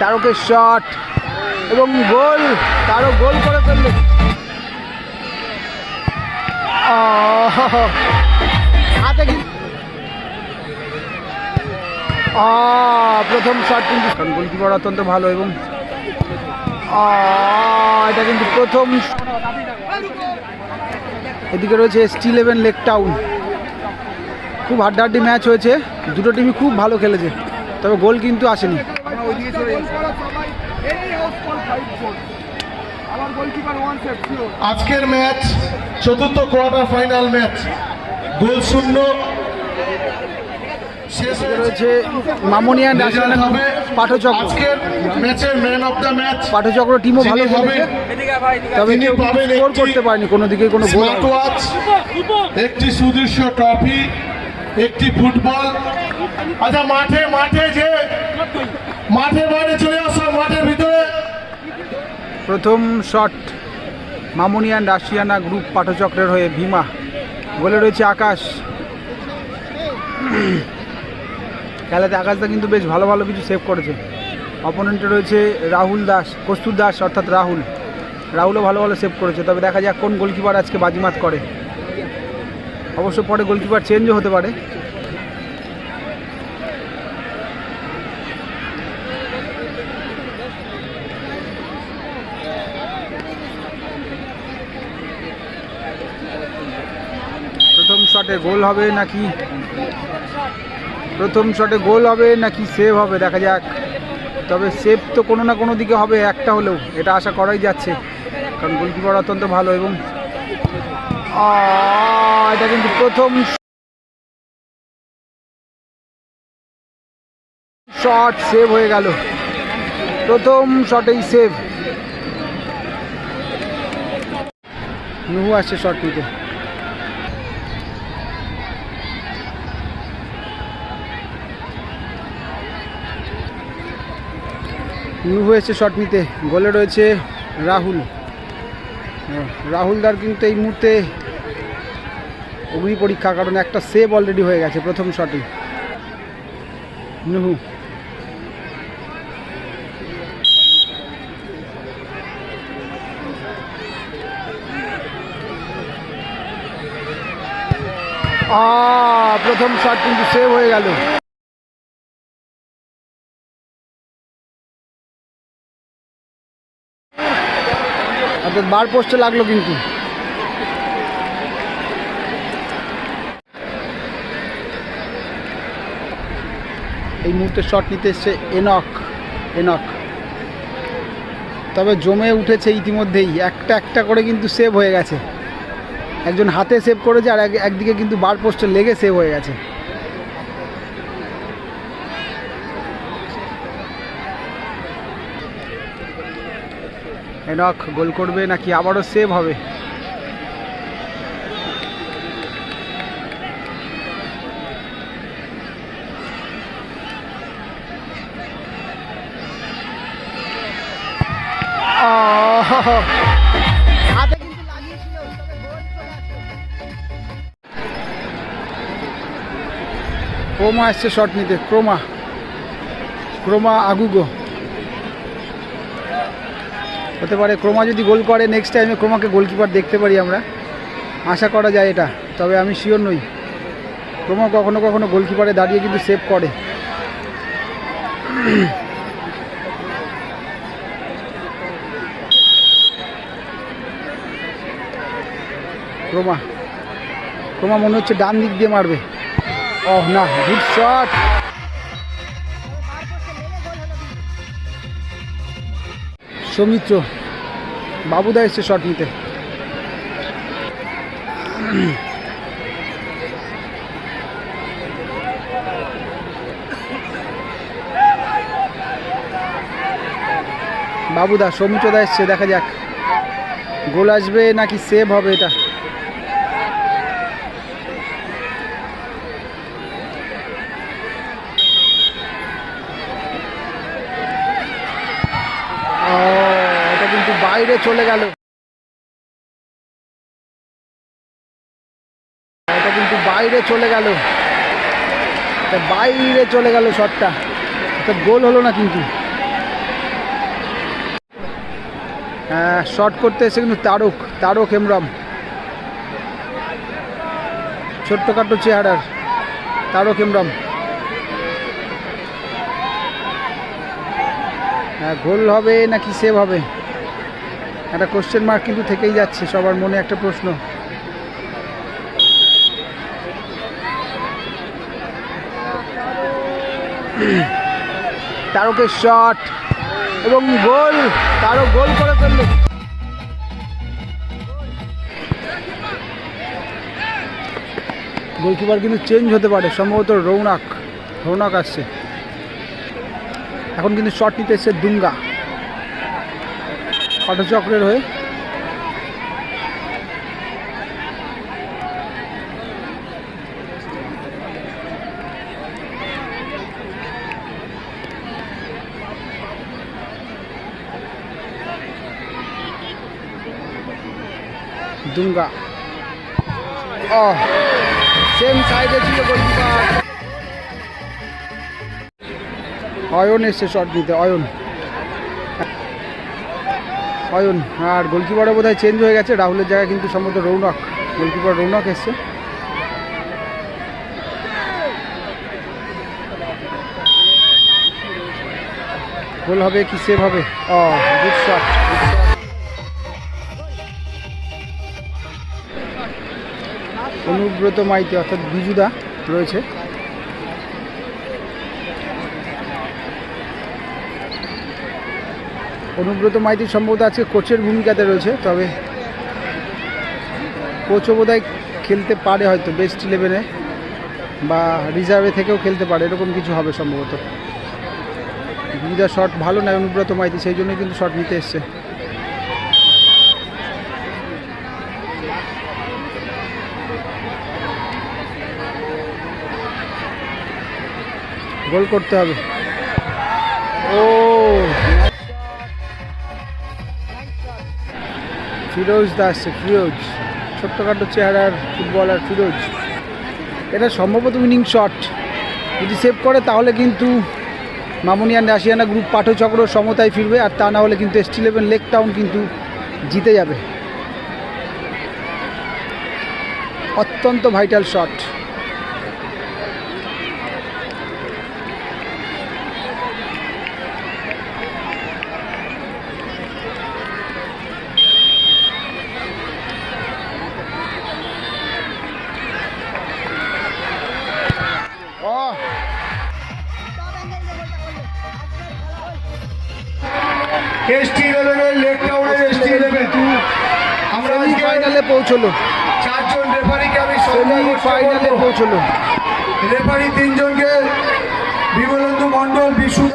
তারকের shot এবং গোল তারও গোল করে ফেলল। আহ, হাতে প্রথম শট কিন্তু কারণ গোলকিপার অত্যন্ত ভালো এবং এটা কিন্তু প্রথম এদিকে রয়েছে এসটি ইলেভেন লেক টাউন খুব হাড্ডাহাড্ডি ম্যাচ হয়েছে। দুটো টিমই খুব ভালো খেলেছে। তবে গোল কিন্তু আসেনি। আজকের ম্যাচ চতুর্থ কোয়ার্টার ফাইনাল ম্যাচ। গোল শূন্য। শেষ এদিকে হয়েছে রয়েছে মামনিয়া ন্যাশনাল হবে। পাঠচক্র। আজকের ম্যাচের ম্যান অফ দ্য ম্যাচ পাঠচক্র টিমও ভালো তবে কেউ স্কোর করতে পারেনি কোনো দিকে কোনো গোল একটি সুদৃশ্য ট্রফি একটি ফুটবল আচ্ছা মাঠে মাঠে যে মাঠের বাইরে চলে আসো, মাঠের ভিতরে। প্রথম শট মামুনিয়ান রাশিয়ানা গ্রুপ পাঠচক্রের হয়ে ভীমা। বলে রয়েছে আকাশ। খেলাতে আকাশদা কিন্তু বেশ ভালো ভালো কিছু সেভ করেছে। অপোনেন্টে রয়েছে রাহুল দাস, কস্তুর দাস, অর্থাৎ রাহুল। রাহুলও ভালো ভালো সেভ করেছে। তবে দেখা যাক কোন গোলকিপার আজকে বাজিমাত করে। অবশ্য পরে গোলকিপার চেঞ্জও হতে পারে প্রথম শটে গোল হবে নাকি? প্রথম শটে গোল হবে নাকি সেভ হবে? দেখা যাক। তবে সেভ তো কোনো না কোনো দিকে হবে, একটা হলেও। এটা আশা করাই যাচ্ছে। কারণ গোলকিপার অত্যন্ত ভালো এবং এটা কিন্তু প্রথম শট সেভ হয়ে গেল। প্রথম শটেই সেভ নুহু আসছে শট নিতে। নুহু হয়েছে শট নিতে। গোলে রয়েছে রাহুল। ও, রাহুল দার কিন্তু এই মুহূর্তে অগ্নি পরীক্ষা কারণ একটা সেভ অলরেডি হয়ে গেছে প্রথম শটে নুহু। প্রথম শট কিন্তু সেভ হয়ে গেল। অর্থাৎ বার পোস্টে লাগল কিন্তু। এই মুহূর্তে শট নিতে এসছে এনক এনক তবে জমে উঠেছে ইতিমধ্যেই। একটা একটা করে কিন্তু সেভ হয়ে গেছে। একজন হাতে সেভ করেছে আর এক- একদিকে কিন্তু বার পোস্টে লেগে সেভ হয়ে গেছে। এনক গোল করবে নাকি আবারও সেভ হবে। ক্রোমা এসছে শট নিতে ক্রোমা ক্রোমা আগুগো হতে পারে, ক্রোমা যদি গোল করে নেক্সট টাইমে ক্রোমাকে গোলকিপার দেখতে পারি আমরা। আশা করা যায় এটা, তবে আমি শিওর নই। ক্রোমা কখনো কখনো গোলকিপারে দাঁড়িয়ে কিন্তু সেভ করে। ক্রোমা ক্রোমা মনে হচ্ছে ডান দিক দিয়ে মারবে। ওহ, না গুড শট সৌমিত্র, বাবুদা এসছে শট নিতে। বাবুদা, সৌমিত্রদা এসছে, দেখা যাক। গোল আসবে নাকি সেভ হবে এটা ও, এটা বাইরে চলে গেল। এটা কিন্তু বাইরে চলে গেল। বাইরে চলে গেল শটটা। গোল হলো না কিন্তু। হ্যাঁ শর্ট করতে এসে কিন্তু তারক তারক হেমব্রম। ছোট্টখাটো চেহারার তারক হেমব্রম। হ্যাঁ গোল হবে নাকি সেভ হবে? একটা কোশ্চেন মার্ক কিন্তু থেকেই যাচ্ছে, সবার মনে একটা প্রশ্ন। তারকের শট এবং গোল, তারও গোল করে ফেলল। গোলকিপার কিন্তু চেঞ্জ হতে পারে, সম্ভবত রৌনক রৌনক আসছে। এখন কিন্তু শট নিতে এসছে দুঙ্গা। চক্রের হয়ে। দুঙ্গা ও সেম সাইডে ছিল গোলকিপার। অয়ন এসছে শট নিতে অয়ন। অয়ন, আর গোলকিপারও বোধহয় চেঞ্জ হয়ে গেছে। রাহুলের জায়গায় কিন্তু সম্ভবত রৌনক, গোলকিপার রৌনক এসছে। গোল হবে কি সেভ হবে? ও অনুব্রত মাইতি, অর্থাৎ বিজুদা রয়েছে। অনুব্রত মাইতি সম্ভবত আজকে কোচের ভূমিকাতে রয়েছে, তবে কোচও বোধহয় খেলতে পারে হয়তো বেস্ট ইলেভেনে বা রিজার্ভে থেকেও খেলতে পারে, এরকম কিছু হবে সম্ভবত। বিজুদা শট ভালো নয় অনুব্রত মাইতি, সেই জন্যই কিন্তু শট নিতে এসছে। গোল করতে হবে। ও! ফিরোজ দাস ফিরোজ, ছোট্টখাটো চেহারার ফুটবলার ফিরোজ। এটা সম্ভবত উইনিং শট যদি সেভ করে, তাহলে কিন্তু মামুনিয়ান রাশিয়ানা গ্রুপ পাঠচক্র সমতায় ফিরবে, আর তা না হলে কিন্তু এস ইলেভেন লেক টাউন কিন্তু জিতে যাবে। অত্যন্ত ভাইটাল শট এসটি ইলেভেনের লেক টাউনের এসটি ইলেভেন আমরা ফাইনালে পৌঁছলো। চারজন রেফারিকে আমি সেমি ফাইনালে পৌঁছলো। রেফারি তিনজনকে বিমলেন্দু মণ্ডল বিশু